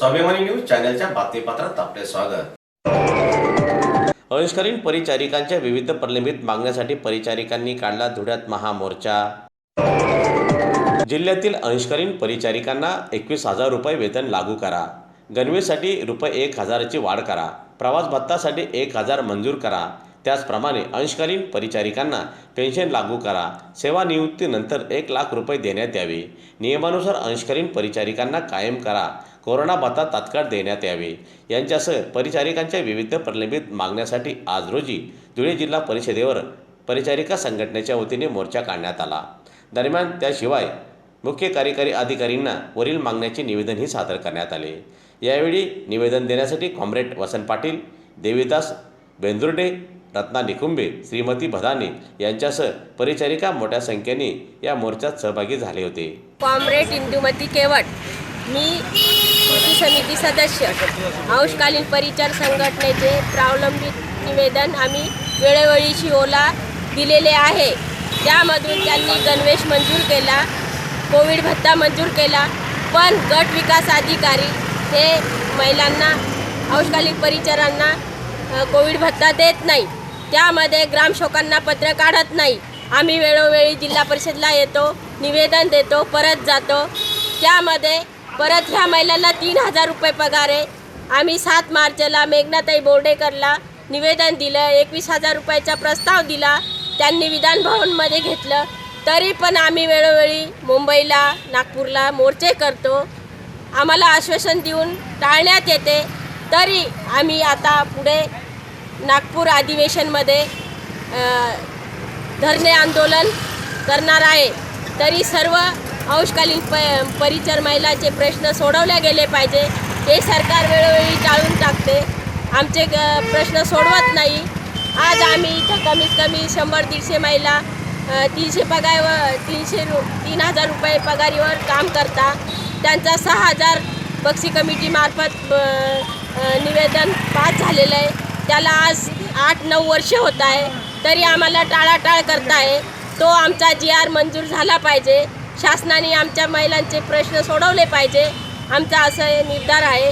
स्वाभिमानी न्यूज चॅनलच्या बातमीपत्रात आपले स्वागत. अंशकालीन परिचारिकांच्या विविध प्रलंबित मागण्यासाठी परिचारिकांनी काढला धुळ्यात महामोर्चा. जिल्ह्यातील अंशकालीन परिचारिकांना एकवीस हजार रुपये वेतन लागू करा. गणवेसाठी रुपये एक हजाराची वाढ करा. प्रवास भत्तासाठी एक हजार मंजूर करा. त्याचप्रमाणे अंशकालीन परिचारिकांना पेन्शन लागू करा. सेवानिवृत्तीनंतर एक लाख रुपये देण्यात यावे. नियमानुसार अंशकालीन परिचारिकांना कायम करा. कोरोना भत्ता तात्काळ देण्यात यावे. यांच्यासह परिचारिकांच्या विविध प्रलंबित मागण्यासाठी आज रोजी धुळे जिल्हा परिषदेवर परिचारिका संघटनेच्या वतीने मोर्चा काढण्यात आला. दरम्यान त्याशिवाय मुख्य कार्यकारी अधिकारींना वरील मागण्याचे निवेदनही सादर करण्यात आले. यावेळी निवेदन देण्यासाठी कॉम्रेड वसंत पाटील देवीदास बेंदुर्डे रत्ना निकुंबे श्रीमती भदाने यांच्यासह परिचारिका मोठ्या संख्येने या मोर्चात सहभागी झाले होते. कॉम्रेड इंदुमती केवट मी कृती समिती सदस्य अंशकालीन परिचार संघटनेचे प्रावलंबित निवेदन आम्ही वेळोवेळी शिओला दिलेले आहे. त्यामधून त्यांनी गणवेश मंजूर केला कोविड भत्ता मंजूर केला पण गट विकास अधिकारी हे महिलांना अंशकालीन परिचारांना कोविड भत्ता देत नाही. त्यामध्ये ग्रामशोकांना पत्र काढत नाही. आम्ही वेळोवेळी जिल्हा परिषदला येतो निवेदन देतो परत जातो. त्यामध्ये परत ह्या महिलांना तीन हजार रुपये पगार आहे. आम्ही सात मार्चला मेघनाताई बोर्डेकरला निवेदन दिलं एकवीस हजार रुपयाचा प्रस्ताव दिला. त्यांनी विधानभवनमध्ये घेतलं. तरी पण आम्ही वेळोवेळी मुंबईला नागपूरला मोर्चे करतो. आम्हाला आश्वासन देऊन टाळण्यात येते. तरी आम्ही आता पुढे नागपूर अधिवेशनमध्ये धरणे आंदोलन करणार आहे. तरी सर्व अंशकालीन प परिचर महिलांचे प्रश्न सोडवले गेले पाहिजे. हे सरकार वेळोवेळी टाळून टाकते. आमचे ग- प्रश्न सोडवत नाही. आज आम्ही इथं कमीत कमी शंभर दीडशे महिला तीनशे पगार तीनशे रु तीन हजार रुपये पगारीवर काम करता. त्यांचा सहा हजार बक्षी कमिटीमार्फत निवेदन पास झालेलं आहे. त्याला आज आठ नऊ वर्ष होत आहे. तरी आम्हाला टाळाटाळ करताय. तो आमचा जी आर मंजूर झाला पाहिजे. शासनाने आमच्या महिलांचे प्रश्न सोडवले पाहिजे. आमचा असं निर्धार आहे.